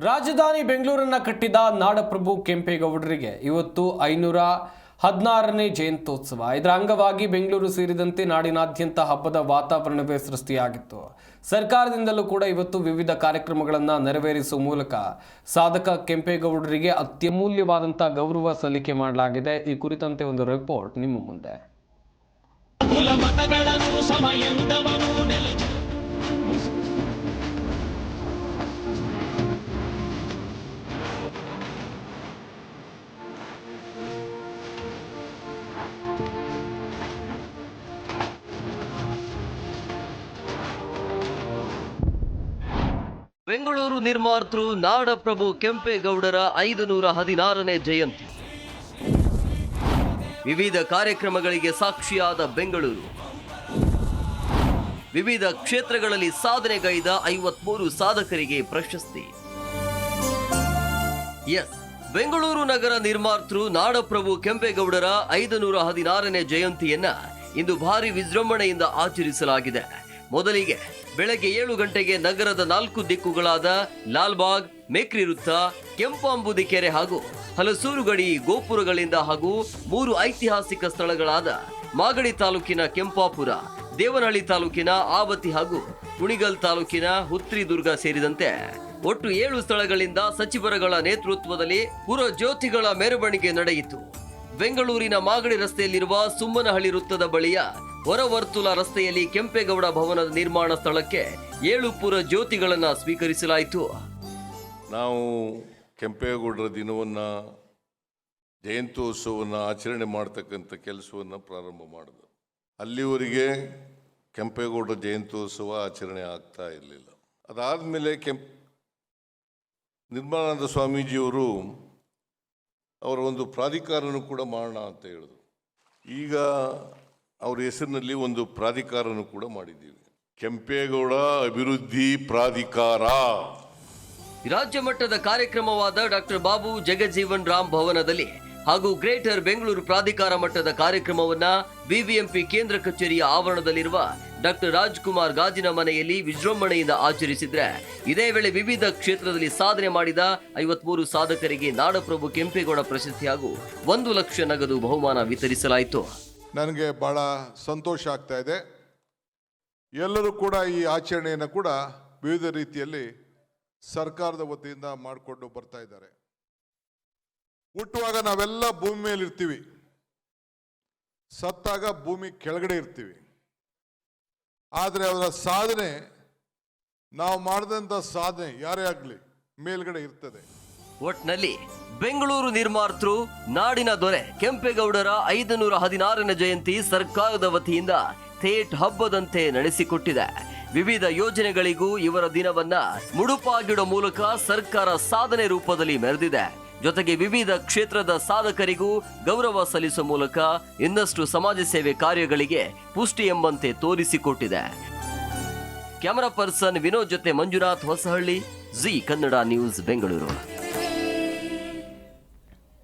ರಾಜಧಾನಿ ಬೆಂಗಳೂರನ್ನ ಕಟ್ಟಿದ ನಾಡಪ್ರಭು ಕೆಂಪೇಗೌಡರಿಗೆ ಇವತ್ತು ಐನೂರ ಹದಿನಾರನೇ ಜಯಂತ್ಯೋತ್ಸವ. ಇದರ ಅಂಗವಾಗಿ ಬೆಂಗಳೂರು ಸೇರಿದಂತೆ ನಾಡಿನಾದ್ಯಂತ ಹಬ್ಬದ ವಾತಾವರಣವೇ ಸೃಷ್ಟಿಯಾಗಿತ್ತು. ಸರ್ಕಾರದಿಂದಲೂ ಕೂಡ ಇವತ್ತು ವಿವಿಧ ಕಾರ್ಯಕ್ರಮಗಳನ್ನು ನೆರವೇರಿಸುವ ಮೂಲಕ ಸಾಧಕ ಕೆಂಪೇಗೌಡರಿಗೆ ಅತ್ಯಮೂಲ್ಯವಾದಂಥ ಗೌರವ ಸಲ್ಲಿಕೆ ಮಾಡಲಾಗಿದೆ. ಈ ಕುರಿತಂತೆ ಒಂದು ರಿಪೋರ್ಟ್ ನಿಮ್ಮ ಮುಂದೆ. ಬೆಂಗಳೂರು ನಿರ್ಮಾತೃ ನಾಡಪ್ರಭು ಕೆಂಪೇಗೌಡರ ಐದು ನೂರ ಹದಿನಾರನೇ ಜಯಂತಿ. ವಿವಿಧ ಕಾರ್ಯಕ್ರಮಗಳಿಗೆ ಸಾಕ್ಷಿಯಾದ ಬೆಂಗಳೂರು. ವಿವಿಧ ಕ್ಷೇತ್ರಗಳಲ್ಲಿ ಸಾಧನೆಗೈದ ಐವತ್ಮೂರು ಸಾಧಕರಿಗೆ ಪ್ರಶಸ್ತಿ. ಎಸ್, ಬೆಂಗಳೂರು ನಗರ ನಿರ್ಮಾತೃ ನಾಡಪ್ರಭು ಕೆಂಪೇಗೌಡರ ಐದು ನೂರ ಹದಿನಾರನೇ ಜಯಂತಿಯನ್ನ ಇಂದು ಭಾರಿ ವಿಜೃಂಭಣೆಯಿಂದ ಆಚರಿಸಲಾಗಿದೆ. ಮೊದಲಿಗೆ ಬೆಳಗ್ಗೆ ಏಳು ಗಂಟೆಗೆ ನಗರದ ನಾಲ್ಕು ದಿಕ್ಕುಗಳಾದ ಲಾಲ್ಬಾಗ್ ಮೇಕ್ರಿ ವೃತ್ತ ಕೆಂಪಾಂಬುದಿ ಕೆರೆ ಹಾಗೂ ಹಲಸೂರು ಗಡಿ ಗೋಪುರಗಳಿಂದ ಹಾಗೂ ಮೂರು ಐತಿಹಾಸಿಕ ಸ್ಥಳಗಳಾದ ಮಾಗಡಿ ತಾಲೂಕಿನ ಕೆಂಪಾಪುರ, ದೇವನಹಳ್ಳಿ ತಾಲೂಕಿನ ಆವತಿ ಹಾಗೂ ಕುಣಿಗಲ್ ತಾಲೂಕಿನ ಹುತ್ರಿ ದುರ್ಗ ಸೇರಿದಂತೆ ಒಟ್ಟು ಏಳು ಸ್ಥಳಗಳಿಂದ ಸಚಿವರುಗಳ ನೇತೃತ್ವದಲ್ಲಿ ಪುರ ಜ್ಯೋತಿಗಳ ಮೆರವಣಿಗೆ ನಡೆಯಿತು. ಬೆಂಗಳೂರಿನ ಮಾಗಡಿ ರಸ್ತೆಯಲ್ಲಿರುವ ಸುಮ್ಮನಹಳ್ಳಿ ವೃತ್ತದ ಬಳಿಯ ಹೊರವರ್ತುಲ ರಸ್ತೆಯಲ್ಲಿ ಕೆಂಪೇಗೌಡ ಭವನದ ನಿರ್ಮಾಣ ಸ್ಥಳಕ್ಕೆ ಏಳು ಜ್ಯೋತಿಗಳನ್ನು ಜ್ಯೋತಿಗಳನ್ನ ಸ್ವೀಕರಿಸಲಾಯಿತು. ನಾವು ಕೆಂಪೇಗೌಡರ ದಿನವನ್ನು, ಜಯಂತ್ಯೋತ್ಸವವನ್ನು ಆಚರಣೆ ಮಾಡ್ತಕ್ಕಂಥ ಕೆಲಸವನ್ನು ಪ್ರಾರಂಭ ಮಾಡಿದ್ರು. ಅಲ್ಲಿವರೆಗೆ ಕೆಂಪೇಗೌಡರ ಜಯಂತ್ಯೋತ್ಸವ ಆಚರಣೆ ಆಗ್ತಾ ಇರಲಿಲ್ಲ. ಅದಾದಮೇಲೆ ಕೆಂಪ್ ನಿರ್ಮಲಾನಂದ ಸ್ವಾಮೀಜಿಯವರು ಅವರ ಒಂದು ಪ್ರಾಧಿಕಾರನೂ ಕೂಡ ಮಾಡೋಣ ಅಂತ ಹೇಳಿದ್ರು. ಈಗ ಅವ್ರ ಹೆಸರಿನಲ್ಲಿ ಒಂದು ಪ್ರಾಧಿಕಾರನೂ ಕೂಡ ಮಾಡಿದ್ದೀವಿ. ಕೆಂಪೇಗೌಡ ಅಭಿವೃದ್ಧಿ ಪ್ರಾಧಿಕಾರ. ರಾಜ್ಯ ಮಟ್ಟದ ಕಾರ್ಯಕ್ರಮವಾದ ಡಾಕ್ಟರ್ ಬಾಬು ಜಗಜೀವನ್ ರಾಮ್ ಭವನದಲ್ಲಿ ಹಾಗೂ ಗ್ರೇಟರ್ ಬೆಂಗಳೂರು ಪ್ರಾಧಿಕಾರ ಮಟ್ಟದ ಕಾರ್ಯಕ್ರಮವನ್ನ ಬಿಬಿಎಂಪಿ ಕೇಂದ್ರ ಕಚೇರಿಯ ಆವರಣದಲ್ಲಿರುವ ಡಾಕ್ಟರ್ ರಾಜ್ಕುಮಾರ್ ಗಾಜಿನ ಮನೆಯಲ್ಲಿ ವಿಜೃಂಭಣೆಯಿಂದ ಆಚರಿಸಿದ್ರೆ, ಇದೇ ವೇಳೆ ವಿವಿಧ ಕ್ಷೇತ್ರದಲ್ಲಿ ಸಾಧನೆ ಮಾಡಿದ ಐವತ್ಮೂರು ಸಾಧಕರಿಗೆ ನಾಡಪ್ರಭು ಕೆಂಪೇಗೌಡ ಪ್ರಶಸ್ತಿ ಹಾಗೂ ಒಂದು ಲಕ್ಷ ನಗದು ಬಹುಮಾನ ವಿತರಿಸಲಾಯಿತು. ನನಗೆ ಭಾಳ ಸಂತೋಷ ಆಗ್ತಾ ಇದೆ. ಎಲ್ಲರೂ ಕೂಡ ಈ ಆಚರಣೆಯನ್ನು ಕೂಡ ವಿವಿಧ ರೀತಿಯಲ್ಲಿ ಸರ್ಕಾರದ ವತಿಯಿಂದ ಮಾಡಿಕೊಂಡು ಬರ್ತಾ ಇದ್ದಾರೆ. ಹುಟ್ಟುವಾಗ ನಾವೆಲ್ಲ ಭೂಮಿ ಮೇಲೆ ಇರ್ತೀವಿ. ಸತ್ತಾಗ ಭೂಮಿ ಕೆಳಗಡೆ ಇರ್ತೀವಿ. ಆದರೆ ಅವರ ಸಾಧನೆ ನಾವು ಮಾಡಿದಂಥ ಸಾಧನೆ ಯಾರೇ ಆಗಲಿ ಮೇಲ್ಗಡೆ ಇರ್ತದೆ. ಒಟ್ನಲ್ಲಿ ಬೆಂಗಳೂರು ನಿರ್ಮಾತೃ ನಾಡಿನ ದೊರೆ ಕೆಂಪೇಗೌಡರ ಐದು ನೂರ ಹದಿನಾರನೇ ಜಯಂತಿ ಸರ್ಕಾರದ ವತಿಯಿಂದ ಥೇಟ್ ಹಬ್ಬದಂತೆ ನಡೆಸಿಕೊಟ್ಟಿದೆ. ವಿವಿಧ ಯೋಜನೆಗಳಿಗೂ ಇವರ ದಿನವನ್ನ ಮುಡುಪಾಗಿಡೋ ಮೂಲಕ ಸರ್ಕಾರ ಸಾಧನೆ ರೂಪದಲ್ಲಿ ಮೆರೆದಿದೆ. ಜೊತೆಗೆ ವಿವಿಧ ಕ್ಷೇತ್ರದ ಸಾಧಕರಿಗೂ ಗೌರವ ಸಲ್ಲಿಸುವ ಮೂಲಕ ಇನ್ನಷ್ಟು ಸಮಾಜ ಸೇವೆ ಕಾರ್ಯಗಳಿಗೆ ಪುಷ್ಟಿ ಎಂಬಂತೆ ತೋರಿಸಿಕೊಟ್ಟಿದೆ. ಕ್ಯಾಮರಾ ಪರ್ಸನ್ ವಿನೋದ್ ಜೊತೆ ಮಂಜುನಾಥ್ ಹೊಸಹಳ್ಳಿ, ಜಿ ಕನ್ನಡ ನ್ಯೂಸ್ ಬೆಂಗಳೂರು.